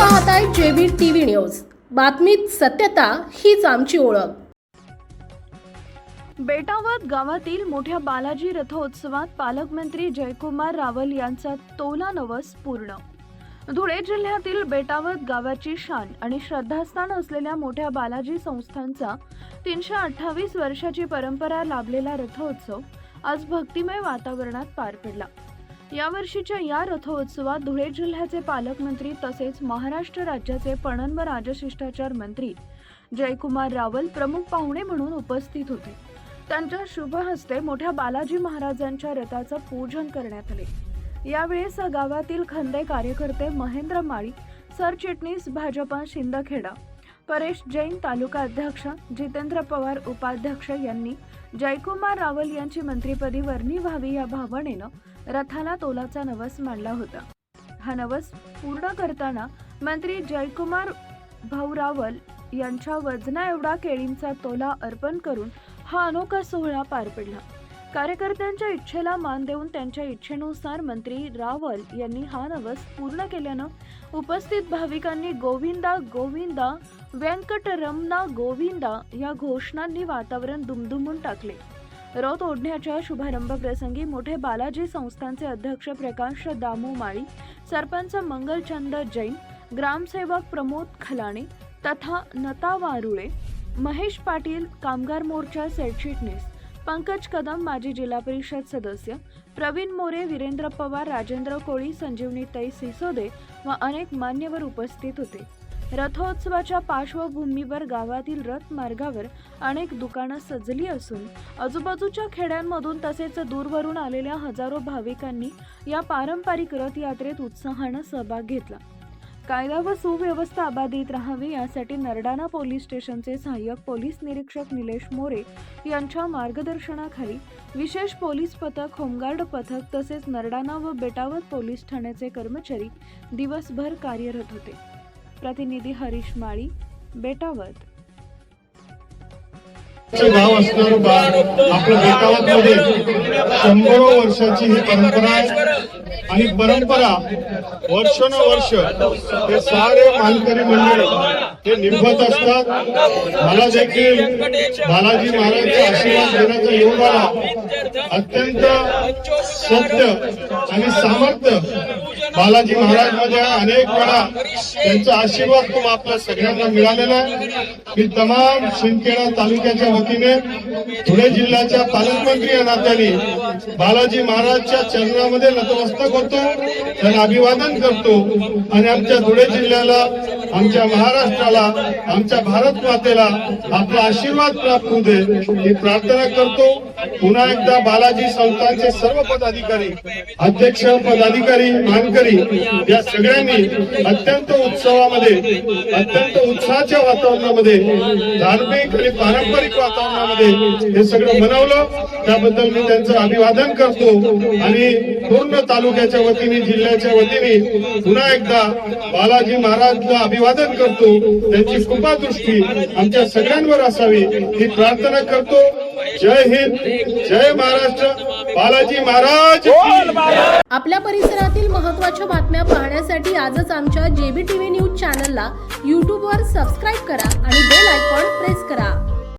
पाहताय JB TV news. बातमीत सत्यता हीच आमची ओळख. बेटावत गावातील मोठ्या बालाजी रथोत्सवात पालकमंत्री जयकुमार रावल यांचा तोला नवस पूर्ण. धुळे जिल्ह्यातील बेटावत गावाची शान आणि श्रद्धास्थान असलेल्या मोठ्या बालाजी संस्थांचा तीनशे अठ्ठावीस वर्षाची परंपरा लाभलेला रथोत्सव आज भक्तिमय वातावरणात पार पडला. यावर्षीच्या या रथोत्सवात धुळे जिल्ह्याचे पालकमंत्री तसेच महाराष्ट्र राज्याचे पणन व राजशिष्टाचार मंत्री जयकुमार रावल प्रमुख पाहुणे म्हणून उपस्थित होते. त्यांच्या शुभ हस्ते मोठ्या बालाजी महाराजांच्या रथाचं पूजन करण्यात आले. यावेळेस गावातील खंदे कार्यकर्ते महेंद्र माळी सरचिटणीस भाजपा शिंदखेडा परेश जैन तालुका अध्यक्ष जितेंद्र पवार उपाध्यक्ष यांनी जयकुमार रावल यांची मंत्रिपदी वर्णी व्हावी या भावनेनं रथाला तोलाचा नवस मांडला होता. हा नवस पूर्ण करताना मंत्री जयकुमार भाऊ रावल यांच्या वजना एवढा केळींचा तोला अर्पण करून हा अनोखा सोहळा पार पडला. कार्यकर्त्यांच्या इच्छेला मान देऊन त्यांच्या इच्छेनुसार मंत्री रावल यांनी हा नवस पूर्ण केल्यानं उपस्थित भाविकांनी गोविंदा गोविंदा व्यंकटरमना गोविंदा या घोषणांनी वातावरण दुमदुमून टाकले. रथ ओढण्याच्या शुभारंभ प्रसंगी मोठे बालाजी संस्थांचे अध्यक्ष प्रकाश दामू माळी सरपंच मंगलचंद जैन ग्रामसेवक प्रमोद खलाणे तथा नता वारुळे महेश पाटील कामगार मोर्चा सरचिटणीस पंकज कदम माजी जिल्हा परिषद सदस्य प्रवीण मोरे वीरेंद्र पवार राजेंद्र कोळी संजीवनी तई सिसोदे व अनेक मान्यवर उपस्थित होते. रथोत्सवाच्या पार्श्वभूमीवर गावातील रथ मार्गावर अनेक दुकानं सजली असून आजूबाजूच्या खेड्यांमधून तसेच दूरवरून आलेल्या हजारो भाविकांनी या पारंपरिक रथयात्रेत उत्साहानं सहभाग घेतला. कायदा व सुव्यवस्था अबाधित राहावी यासाठी नरडाणा पोलीस स्टेशनचे सहाय्यक पोलीस निरीक्षक निलेश मोरे यांच्या मार्गदर्शनाखाली विशेष पोलीस पथक होमगार्ड पथक तसेच नरडाणा व बेटावत पोलीस ठाण्याचे कर्मचारी दिवसभर कार्यरत होते. प्रतिनिधी हरीश माळी बेटावत. चे गाव असणार गाव आपलं बेटावत मध्ये शंभरो वर्षाची ही परंपरा आहे. आणि परंपरा वर्षानुवर्ष हे सारे मानकरी मंडळ हे निभत असतात. मला देखील बालाजी महाराजचे आशीर्वाद देण्याचा योग आला अत्यंत सत्य आणि सामर्थ्य बालाजी महाराज माझ्या अनेक वेळा त्यांचा आशीर्वाद तो आपल्या सगळ्यांना मिळालेला आहे. मी तमाम शिंदखेडा तालुक्याच्या वतीने धुळे जिल्ह्याच्या पालकमंत्री या नात्याने बालाजी महाराजच्या चरणामध्ये नतमस्तक होतो त्यांना अभिवादन करतो आणि आमच्या धुळे जिल्ह्याला आमच्या महाराष्ट्राला आमच्या भारत मातेला आपला आशीर्वाद प्राप्त होऊ दे ही प्रार्थना करतो. पुन्हा एकदा बालाजी संस्थांचे सर्व पदाधिकारी अध्यक्ष पदाधिकारी मानकरी या सगळ्यांनी अत्यंत उत्सवामध्ये अत्यंत उत्साहाच्या वातावरणामध्ये धार्मिक आणि पारंपरिक वातावरणामध्ये हे सगळं मनवलं. त्याबद्दल मी त्यांचं अभिवादन करतो आणि पूर्ण तालुक्याच्या वतीने जिल्ह्याच्या वतीने पुन्हा एकदा बालाजी महाराजला अभिवादन करतो. त्यांची कृपा दृष्टी आमच्या सगळ्यांवर असावी ही प्रार्थना करतो. जय हिंद जय महाराष्ट्र बालाजी महाराज आपल्या परिसरातील महत्त्वाच्या बातम्या पाहण्यासाठी आजच आमच्या जेबी टीव्ही न्यूज चॅनलला यूट्यूबवर सबस्क्राईब करा आणि बेल आयकॉन प्रेस करा.